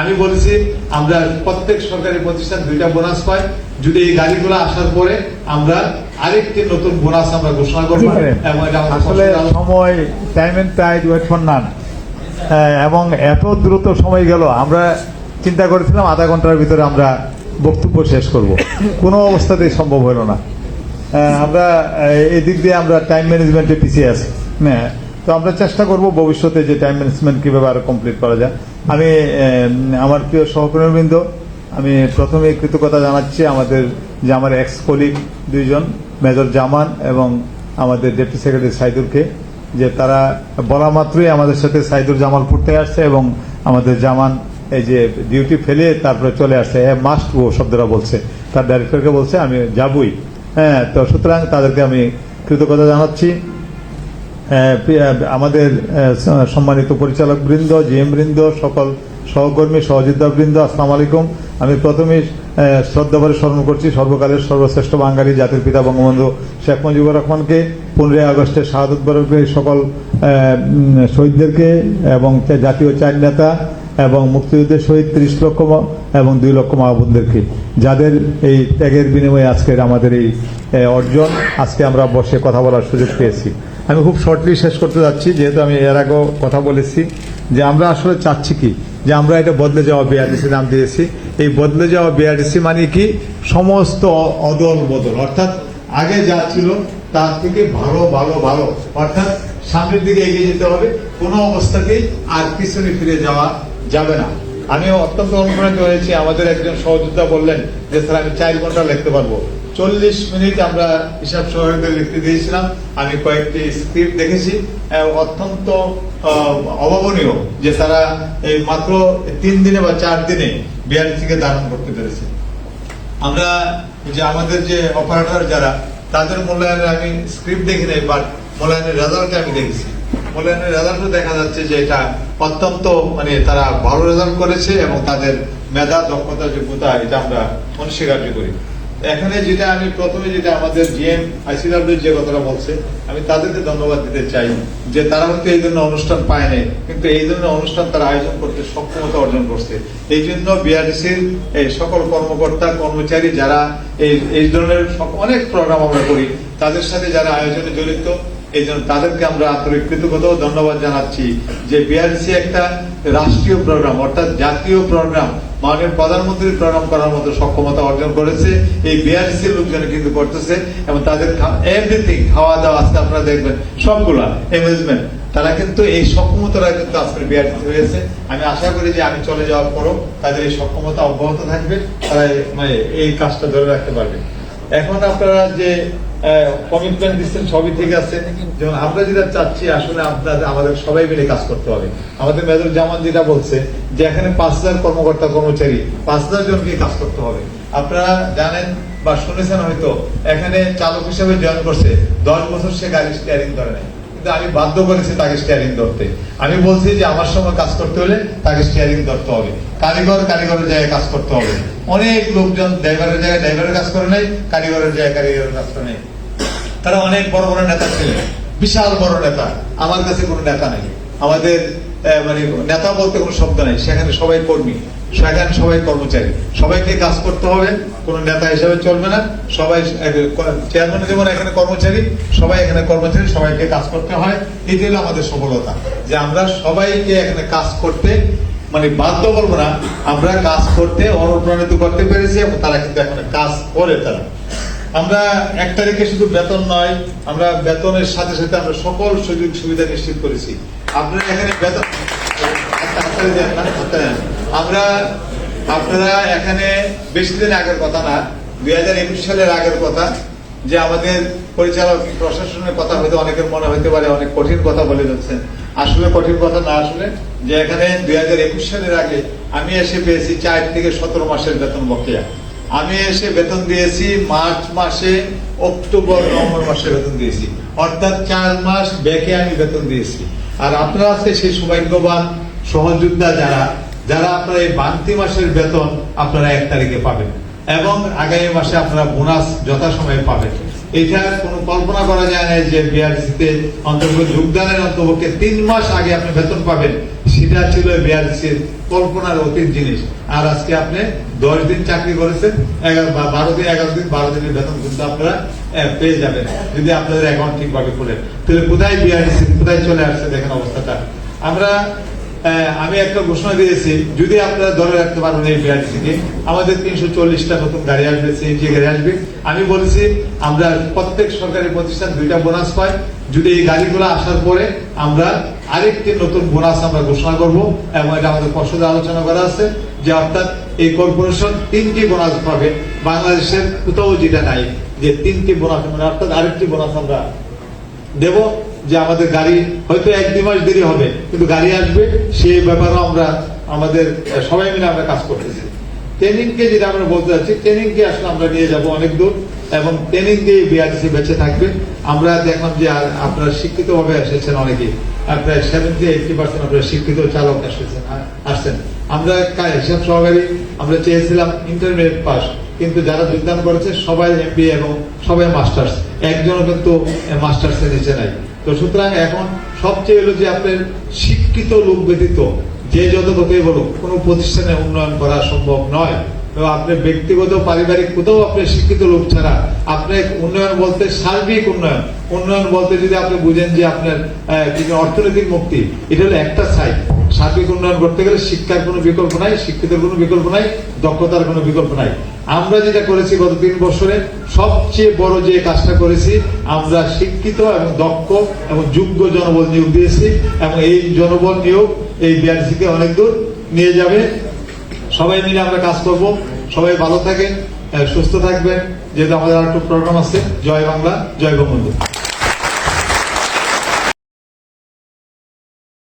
আমি বলেছি আমরা প্রত্যেক সরকারি প্রতিষ্ঠান দুইটা বোনাস পাই। যদি এই গাড়িগুলো আসার পরে আমরা আরেকটি নতুন বোনাস আমরা ঘোষণা করব এবং আসলে সময় time and tide wait for none এবং এত দ্রুত সময় গেল আমরা চিন্তা করেছিলাম আধা ঘণ্টার ভিতরে আমরা বক্তব্য শেষ করব। কোনো অবস্থাতেই সম্ভব হলো না। আহ, আমরা এদিক দিয়ে আমরা টাইম ম্যানেজমেন্টে পিছিয়ে আছি। হ্যাঁ তো আমরা চেষ্টা করব ভবিষ্যতে যে টাইম ম্যানেজমেন্ট কীভাবে আরও কমপ্লিট করা যায়। আমি আমার প্রিয় সহকর্মীবৃন্দ, আমি প্রথমে কৃতজ্ঞতা জানাচ্ছি আমাদের, যে আমার এক্স কলিগ দুইজন, মেজর জামান এবং আমাদের ডেপুটি সেক্রেটারি সাইদুরকে যে তারা বলা মাত্রই আমাদের সাথে সাইদুর জামাল পড়তে আসছে এবং আমাদের জামান এই যে ডিউটি ফেলে তারপরে চলে আসছে। হ্যাঁ মাস্ট ও শব্দটা বলছে। তার ডাইরেক্টরকে বলছে, আমি যাবই। হ্যাঁ তো সুতরাং তাদেরকে আমি কৃতজ্ঞতা জানাচ্ছি। আমাদের সম্মানিত পরিচালক বৃন্দ জিএম বৃন্দ সকল সহকর্মী সহযোদ্ধা বৃন্দ আসসালাম আলাইকুম। আমি প্রথমেই আহ, শ্রদ্ধাভরে স্মরণ করছি সর্বকালের সর্বশ্রেষ্ঠ বাঙালি জাতির পিতা বঙ্গবন্ধু শেখ মুজিবুর রহমানকে। পনেরোই আগস্টে শাহাদত বরফে সকল শহীদদেরকে এবং জাতীয় চার নেতা এবং মুক্তিযুদ্ধের শহীদ ত্রিশ লক্ষ এবং দুই লক্ষ মা বোনদেরকে যাদের এই ত্যাগের বিনিময়ে আজকের আমাদের এই অর্জন আজকে আমরা বসে কথা বলার সুযোগ পেয়েছি। আমি খুব শর্টলি শেষ করতে যাচ্ছি, যেহেতু আমি এর আগেও কথা বলেছি যে আমরা আসলে চাচ্ছি কি? যে আমরা এটা বদলে যাওয়া বিআরডিসি নাম দিয়েছি। এই বদলে যাওয়া বিআরডিসি মানে কি? সমস্ত অদল বদল। অর্থাৎ আগে যা ছিল, তার থেকে ভালো ভালো ভালো। অর্থাৎ সামনের দিকে এগিয়ে যেতে হবে। কোনো অবস্থাতেই আর পিছনে ফিরে যাওয়া যাবে না। আমি অত্যন্ত অনুপ্রাণিত হয়েছি। আমাদের একজন সহযোদ্ধা বললেন যে, স্যার, আমি চার ঘণ্টা লিখতে পারব। চল্লিশ মিনিট আমরা হিসাব সহায়তা লিখতে দিয়েছিলাম। আমি কয়েকটি স্ক্রিপ্ট দেখেছি। অত্যন্ত অভাবনীয় যে, তারা এই মাত্র তিন দিনে বা চার দিনে বিআরসিকে ধারণ করতে পেরেছে। আমরা যে, আমাদের যে অপারেটর যারা, তাদের মূল্যায়নের আমি স্ক্রিপ্ট দেখি নাই, বাট মূল্যায়নের রেজাল্ট আমি দেখেছি। মূল্যায়নের রেজাল্টও দেখা যাচ্ছে যে এটা অত্যন্ত মানে তারা ভালো রেজাল্ট করেছে এবং তাদের মেধা, দক্ষতা, যোগ্যতা এটা আমরা অনস্বীকার্য করি। এখানে যেটা আমি প্রথমে যেটা আমাদের জিএম আইসিডাব্লিউ যে কথাটা বলছে, আমি তাদেরকে ধন্যবাদ দিতে চাই যে তারা হয়তো এই জন্য অনুষ্ঠান পায় নাই, কিন্তু এই জন্য অনুষ্ঠান তারা আয়োজন করতে সক্ষমতা অর্জন করছে। এই জন্য বিআরডিসির এই সকল কর্মকর্তা, কর্মচারী যারা এই এই ধরনের অনেক প্রোগ্রাম আমরা করি, তাদের সাথে যারা আয়োজনে জড়িত এই জন্য তাদেরকে আমরা আন্তরিক কৃতজ্ঞতা ধন্যবাদ জানাচ্ছি যে বিআরসি একটা রাষ্ট্রীয় প্রোগ্রাম অর্থাৎ জাতীয় প্রোগ্রাম মাননীয় প্রধানমন্ত্রীর প্রোগ্রাম করার মতো সক্ষমতা অর্জন করেছে। এই বিআরসি লোকজন কিন্তু করতেছে এবং তাদের এভরিথিং খাওয়া দাওয়া আজকে আপনারা দেখবেন, সবগুলা অ্যামেজমেন্ট তারা কিন্তু এই সক্ষমতাটা কিন্তু আজকের বিআরসি হয়েছে। আমি আশা করি যে আমি চলে যাওয়ার পরও তাদের এই সক্ষমতা অব্যাহত থাকবে, তারা মানে এই কাজটা ধরে রাখতে পারবে। এখন আপনারা যে কমিটমেন্ট দিচ্ছেন, সবই ঠিক আছে। যেমন আমরা যেটা চাচ্ছি, আসলে আপনার আমাদের সবাই মিলে কাজ করতে হবে। আমাদের মেজর জামান যেটা বলছে, যে এখানে পাঁচ হাজার কর্মকর্তা, কর্মচারী, পাঁচ হাজার জনকে কাজ করতে হবে। আপনারা জানেন বা শুনেছেন হয়তো, এখানে চালক হিসেবে জয়েন করছে, দশ বছর সে গাড়ি স্টিয়ারিং ধরে নাই। কিন্তু আমি বাধ্য করেছি তাকে স্টিয়ারিং ধরতে। আমি বলছি যে আমার সময় কাজ করতে হলে তাকে স্টিয়ারিং ধরতে হবে। কারিগর কারিগরের জায়গায় কাজ করতে হবে। অনেক লোকজন ড্রাইভারের জায়গায় ড্রাইভারের কাজ করে নাই, কারিগরের জায়গায় কারিগরের কাজ করে নাই। তারা অনেক বড় বড় নেতা ছিলেন বিশাল বড় নেতা। আমার কাছে কোনো নেতা নেই। আমাদের মানে নেতা বলতে কোনো শব্দ নেই। সেখানে সবাই কর্মী। সেখানে সবাই কর্মচারী। সবাইকে কাজ করতে হবে, কোনো নেতা হিসেবে চলবে না। সবাই চেয়ারম্যান যেমন এখানে কর্মচারী, সবাই এখানে কর্মচারী, সবাইকে কাজ করতে হয়। এটি হলো আমাদের সফলতা, যে আমরা সবাইকে এখানে কাজ করতে মানে বাধ্য বলব না, আমরা কাজ করতে, অনুপ্রাণিত করতে পেরেছি এবং তারা কিন্তু এখন কাজ করে তারা। আমরা এক তারিখে শুধু বেতন নয়, আমরা বেতনের সাথে সাথে আমরা সকল সুযোগ সুবিধা নিশ্চিত করেছি। আপনারা এখানে বেতন আমরা, আপনারা এখানে বেশি দিন আগের কথা না, দুই হাজার একুশ সালের আগের কথা, যে আমাদের পরিচালক, প্রশাসনের কথা হয়তো অনেকের মনে হতে পারে, অনেক কঠিন কথা বলে যাচ্ছেন। আসলে কঠিন কথা না আসলে, যে এখানে দুই হাজার একুশ সালের আগে আমি এসে পেয়েছি চার থেকে সতেরো মাসের বেতন বকেয়া। আমি এসে বেতন দিয়েছি মার্চ মাসে অক্টোবর, নভেম্বর মাসে বেতন দিয়েছি। অর্থাৎ চার মাস ব্যাকে আমি বেতন দিয়েছি। আর আপনারা আজকে সেই সৌভাগ্যবান সহযোদ্ধা যারা যারা আপনারা এই বান্তি মাসের বেতন আপনারা এক তারিখে পাবেন। এবং আগামী মাসে আপনারা বোনাস যথাসময়ে পাবেন। এটা কোনো কল্পনা করা যায় না যে বিআরসিতে অন্তর্ভুক্ত যোগদানের অন্তর্ভুক্তে তিন মাস আগে আপনি বেতন পাবেন। সেটা ছিল বিআরসির কল্পনার অতীত জিনিস। আর আজকে আপনি দশ দিন চাকরি করেছেন, এগারো বা বারো দিন, এগারো দিন, বারো দিনের বেতন কিন্তু আপনারা পেয়ে যাবেন, যদি আপনাদের অ্যাকাউন্ট ঠিকভাবে খোলেন। তাহলে কোথায় বিআরসি, কোথায় চলে আসছে দেখেন অবস্থাটা। আমরা আমি একটা ঘোষণা দিয়েছি, যদি আপনারা ধরে রাখতে পারবেন এই বিআরটিসিকে, আমাদের তিনশো চল্লিশটা নতুন গাড়ি আসবে, সিএনজি গাড়ি আসবে। আমি বলেছি, আমরা প্রত্যেক সরকারি প্রতিষ্ঠান দুইটা বোনাস পাই। যদি এই গাড়িগুলো আসার পরে আমরা আরেকটি নতুন বোনাস আমরা ঘোষণা করব, এবং এটা আমাদের পর্ষদে আলোচনা করা আছে, যে অর্থাৎ এই কর্পোরেশন তিনটি বোনাস পাবে। বাংলাদেশের কোথাও যেটা নাই, যে তিনটি বোনাস মানে অর্থাৎ আরেকটি বোনাস আমরা দেব। যে আমাদের গাড়ি হয়তো এক দুই মাস দেরি হবে, কিন্তু গাড়ি আসবে, সেই ব্যাপারেও আমরা আমাদের সবাই মিলে আমরা কাজ করতেছি। ট্রেনিং কে যেটা আমরা বলতে চাচ্ছি ট্রেনিং কে আসলে আমরা নিয়ে যাব অনেক দূর, এবং ট্রেনিং দিয়ে বিআরটিসি বেঁচে থাকবে। আমরা দেখলাম যে আপনারা শিক্ষিত ভাবে এসেছেন অনেকেই, আর প্রায় সেভেন্টি এইটি পার্সেন্ট আপনারা শিক্ষিত চালক এসেছেন আসছেন। আমরা হিসাব সহকারী, আমরা চেয়েছিলাম ইন্টারমিডিয়েট পাস কিন্তু যারা যোগদান করেছে, সবাই এমবিএ এবং সবাই মাস্টার্স একজনও কিন্তু মাস্টার্স নিচে নাই। তো সুতরাং এখন সবচেয়ে হলো যে আপনার শিক্ষিত লোক ব্যতীত যে যত কথাই বলুক, কোনো প্রতিষ্ঠানে উন্নয়ন করা সম্ভব নয়। আপনার ব্যক্তিগত, পারিবারিক কোথাও আপনার শিক্ষিত লোক ছাড়া আপনার উন্নয়ন বলতে সার্বিক উন্নয়ন। উন্নয়ন বলতে যদি আপনি বুঝেন যে আপনার অর্থনৈতিক মুক্তি, এটা হলো একটা সাইড। সার্বিক উন্নয়ন করতে গেলে শিক্ষার কোনো বিকল্প নাই, শিক্ষিতের কোনো বিকল্প নাই, দক্ষতার কোনো বিকল্প নাই। আমরা যেটা করেছি গত তিন বছরে, সবচেয়ে বড় যে কাজটা করেছি, আমরা শিক্ষিত এবং দক্ষ এবং যোগ্য জনবল নিয়োগ দিয়েছি এবং এই জনবল নিয়োগ এই বিআরসিকে অনেক দূর নিয়ে যাবে। সবাই মিলে আমরা কাজ করব। সবাই ভালো থাকেন সুস্থ থাকবেন। যেহেতু আমাদের আর একটু প্রোগ্রাম আছে, জয় বাংলা, জয় বঙ্গবন্ধু।